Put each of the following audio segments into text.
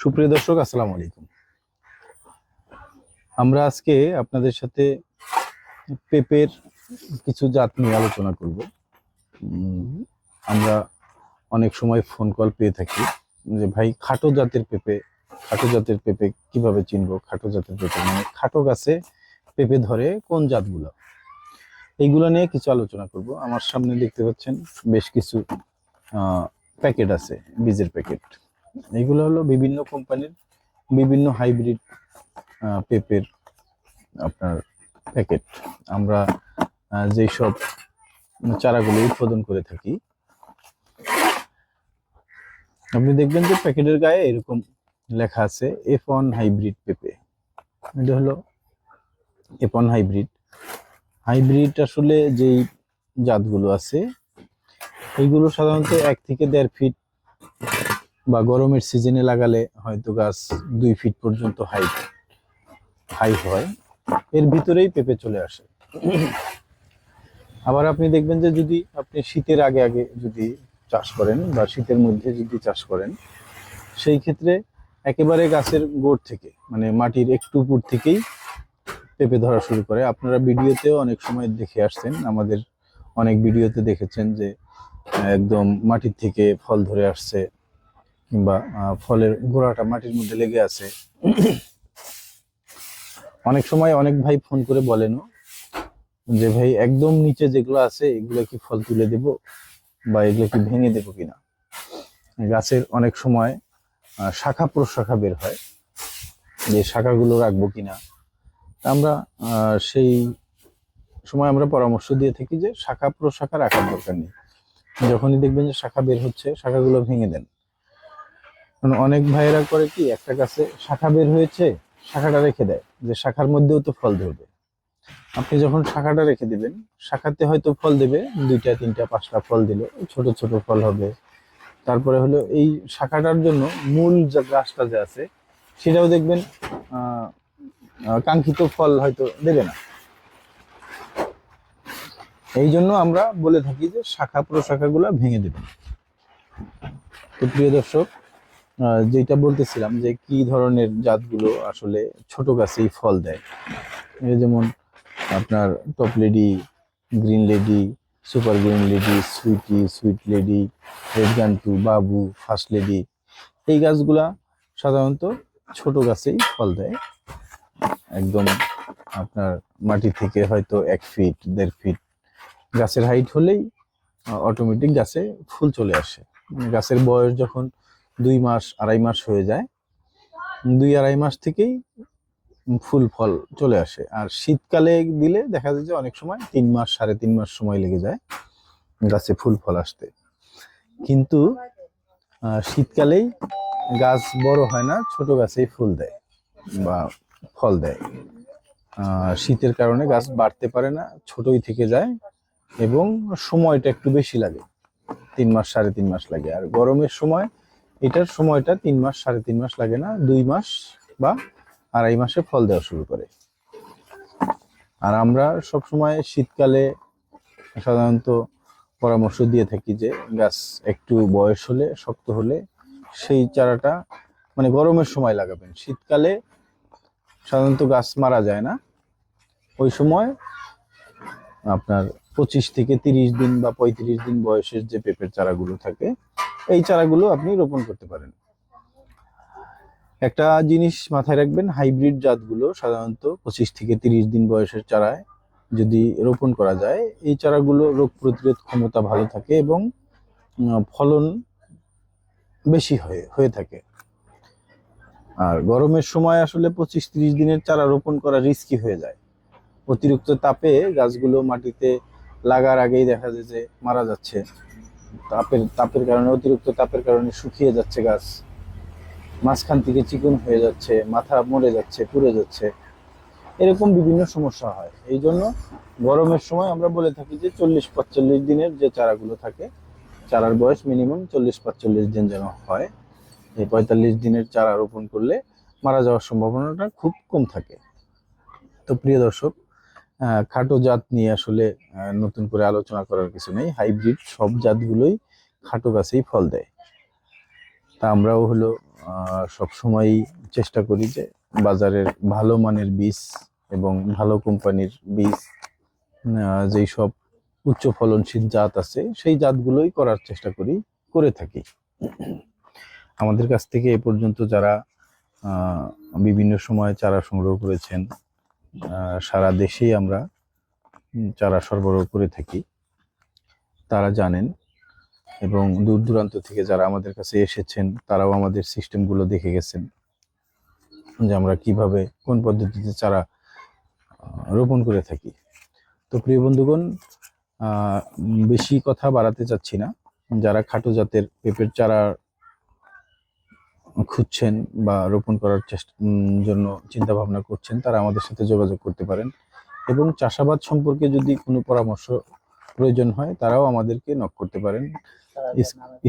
সুপ্রিয় দর্শক, আসসালামু আলাইকুম। আমরা আজকে আপনাদের সাথে পেঁপের কিছু জাত নিয়ে আলোচনা করব। আমরা অনেক সময় ফোন কল পেয়ে থাকি যে, ভাই, খাটো জাতের পেঁপে, খাটো জাতের পেঁপে কীভাবে চিনবো? খাটো জাতের পেঁপে মানে খাটো গাছে পেঁপে ধরে কোন জাতগুলো? এইগুলো নিয়ে কিছু আলোচনা করব। আমার সামনে দেখতে পাচ্ছেন বেশ কিছু প্যাকেট আছে, বীজের প্যাকেট। এগুলো হলো বিভিন্ন কোম্পানির বিভিন্ন হাইব্রিড পেপের আপনার প্যাকেট আমরা যেই সব চারাগুলো উৎপাদন করে থাকি, আপনি দেখবেন যে প্যাকেটের গায়ে এরকম লেখা আছে এফ ওয়ান হাইব্রিড পেপে এটা হলো এফ ওয়ান হাইব্রিড হাইব্রিড আসলে যেই জাতগুলো আছে এইগুলো সাধারণত এক থেকে দেড় ফিট বা গরমের সিজনে লাগালে হয়তো গাছ দুই ফিট পর্যন্ত হাই হাই হয়। এর ভিতরেই পেঁপে চলে আসে। আবার আপনি দেখবেন যে যদি আপনি শীতের আগে আগে যদি চাষ করেন বা শীতের মধ্যে যদি চাষ করেন, সেই ক্ষেত্রে একেবারে গাছের গোড় থেকে মানে মাটির একটু উপর থেকেই পেঁপে ধরা শুরু করে। আপনারা ভিডিওতেও অনেক সময় দেখে আসছেন, আমাদের অনেক ভিডিওতে দেখেছেন যে, একদম মাটির থেকে ফল ধরে আসছে। কিংবা ফলের গোড়াটা মাটির মধ্যে লেগে আছে। অনেক সময় অনেক ভাই ফোন করে বলেনও যে ভাই একদম নিচে যেগুলো আছে, এগুলো কি ফল তুলে দেব বা এগুলো কি ভেঙে দেব কিনা? গাছের অনেক সময় শাখা প্রশাখা বের হয়, যে শাখাগুলো রাখব কিনা। আমরা সেই সময় আমরা পরামর্শ দিয়ে থাকি যে শাখা প্রশাখা রাখার দরকার নেই। যখনই দেখবেন যে শাখা বের হচ্ছে, শাখাগুলো ভেঙে দেন। কারণ অনেক ভাইয়েরা করে কি, একটা গাছে শাখা বের হয়েছে, শাখাটা রেখে দেয়। যে শাখার মধ্যেও তো ফল ধরবে। আপনি যখন শাখাটা রেখে দিবেন, শাখাতে হয়তো ফল দেবে, দুইটা, তিনটা, পাঁচটা ফল দিল, ছোট ছোট ফল হবে। তারপরে হলো এই শাখাটার জন্য মূল যে গাছটা যে আছে, সেটাও দেখবেন কাঙ্ক্ষিত ফল হয়তো দেবে না। এই জন্য আমরা বলে থাকি যে শাখা প্রশাখাগুলো ভেঙে দেবেন। তো প্রিয় দর্শক যেটা বলতেছিলাম যে কি ধরনের জাতগুলো আসলে ছোট গাছেই ফল দেয়। যেমন আপনার top lady green lady super green lady sweety sweet lady red গান্টু বাবু ফার্স্ট লেডি এই গাছগুলা সাধারণত ছোট গাছেই ফল দেয়। একদম আপনার মাটি থেকে হয়তো এক ফিট দেড় ফিট গাছের হাইট হলেই অটোমেটিক গাছে ফুল চলে আসে। গাছের বয়স যখন দুই মাস, আড়াই মাস হয়ে যায়। দুই, আড়াই মাস থেকেই ফুল ফল চলে আসে। আর শীতকালে দিলে দেখা যায় যে অনেক সময় তিন মাস, সাড়ে তিন মাস সময় লেগে যায় গাছে ফুল ফল আসতে। কিন্তু শীতকালেই গাছ বড় হয় না, ছোট গাছেই ফুল দেয় বা ফল দেয়। শীতের কারণে গাছ বাড়তে পারে না, ছোটই থেকে যায় এবং সময়টা একটু বেশি লাগে। তিন মাস, সাড়ে তিন মাস লাগে। আর গরমের সময় এটার সময়টা তিন মাস, সাড়ে তিন মাস লাগে না, দুই মাস বা আড়াই মাসে ফল দেওয়া শুরু করে। আর আমরা সব সময় শীতকালে সাধারণত পরামর্শ দিয়ে থাকি যে গাছ একটু বয়স হলে, শক্ত হলে সেই চারাটা মানে গরমের সময় লাগাবেন। শীতকালে সাধারণত গাছ মারা যায় না। ওই সময় আপনার পঁচিশ থেকে তিরিশ দিন বা পঁয়ত্রিশ দিন বয়সের যে পেঁপের চারাগুলো থাকে এই চারাগুলো আপনি রোপণ করতে পারেন। একটা জিনিস মাথায় রাখবেন, হাইব্রিড জাতগুলো সাধারণত পঁচিশ থেকে তিরিশ দিন বয়সের চারায় যদি রোপণ করা যায়, এই চারাগুলো রোগ প্রতিরোধ ক্ষমতা ভালো থাকে এবং ফলন বেশি হয়ে হয়ে থাকে। আর গরমের সময় আসলে পঁচিশ তিরিশ দিনের চারা রোপণ করা রিস্কি হয়ে যায়। অতিরিক্ত তাপে গাছগুলো মাটিতে লাগার আগেই দেখা যায় যে মারা যাচ্ছে। তাপের তাপের কারণে, অতিরিক্ত তাপের কারণে শুকিয়ে যাচ্ছে গাছ। মাঝখান থেকে চিকন হয়ে যাচ্ছে, মাথা মরে যাচ্ছে, পুড়ে যাচ্ছে। এরকম বিভিন্ন সমস্যা হয়। এই জন্য গরমের সময় আমরা বলে থাকি যে চল্লিশ পাঁচচল্লিশ দিনের যে চারাগুলো থাকে, চারার বয়স মিনিমাম চল্লিশ পাঁচচল্লিশ দিন যেন হয়। এই পঁয়তাল্লিশ দিনের চারা রোপণ করলে মারা যাওয়ার সম্ভাবনাটা খুব কম থাকে। তো প্রিয় দর্শক খাটো জাত নিয়ে আসলে নতুন করে আলোচনা করার কিছু নেই। হাইব্রিড সব জাতগুলোই খাটো গাছেই ফল দেয়। তা আমরাও হলো সব সময় চেষ্টা করি যে বাজারের ভালো মানের বীজ এবং ভালো কোম্পানির বীজ যেই সব উচ্চ ফলনশীল জাত আছে, সেই জাতগুলোই করার চেষ্টা করি, করে থাকি। আমাদের কাছ থেকে এ পর্যন্ত যারা বিভিন্ন সময় চারা সংগ্রহ করেছেন সারা দেশেই আমরা চারা সরবরাহ করে থাকি। তারা জানেন এবং দূর দূরান্ত থেকে যারা আমাদের কাছে এসেছেন, তারাও আমাদের সিস্টেমগুলো দেখে গেছেন যে আমরা কীভাবে, কোন পদ্ধতিতে চারা রোপণ করে থাকি। তো প্রিয় বন্ধুগণ বেশি কথা বাড়াতে চাচ্ছি না। যারা খাটো জাতের পেঁপের চারা খুঁজছেন বা রোপণ করার চেষ্টা জন্য চিন্তা ভাবনা করছেন, তারা আমাদের সাথে যোগাযোগ করতে পারেন। এবং চাষাবাদ সম্পর্কে যদি কোনো পরামর্শ প্রয়োজন হয়, তারাও আমাদেরকে নক করতে পারেন।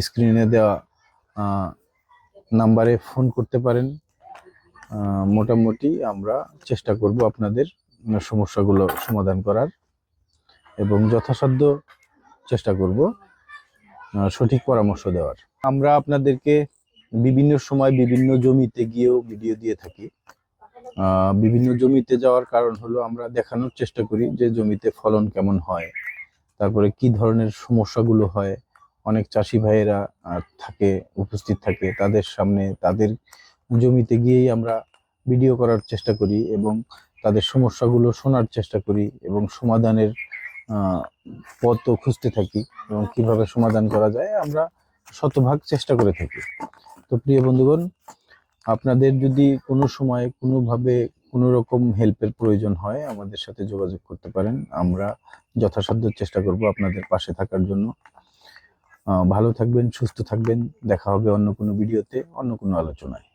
স্ক্রিনে দেওয়া নাম্বারে ফোন করতে পারেন। মোটামুটি আমরা চেষ্টা করব আপনাদের সমস্যাগুলো সমাধান করার। এবং যথাসাধ্য চেষ্টা করব সঠিক পরামর্শ দেওয়ার। আমরা আপনাদেরকে বিভিন্ন সময় বিভিন্ন জমিতে গিয়েও ভিডিও দিয়ে থাকি। বিভিন্ন জমিতে যাওয়ার কারণ হলো আমরা দেখানোর চেষ্টা করি যে জমিতে ফলন কেমন হয়, তারপরে কি ধরনের সমস্যাগুলো হয়, অনেক চাষি ভাইয়েরা থাকে, উপস্থিত থাকে, তাদের সামনে তাদের জমিতে গিয়েই আমরা ভিডিও করার চেষ্টা করি এবং তাদের সমস্যাগুলো শোনার চেষ্টা করি এবং সমাধানের পথও খুঁজতে থাকি এবং কীভাবে সমাধান করা যায় আমরা শতভাগ চেষ্টা করে থাকি। তো প্রিয় বন্ধুগণ, আপনাদের যদি কোনো সময় কোনোভাবে কোনো রকম হেল্পের প্রয়োজন হয়, আমাদের সাথে যোগাযোগ করতে পারেন। আমরা যথাসাধ্য চেষ্টা করব আপনাদের পাশে থাকার জন্য। ভালো থাকবেন, সুস্থ থাকবেন। দেখা হবে অন্য কোনো ভিডিওতে অন্য কোনো আলোচনায়।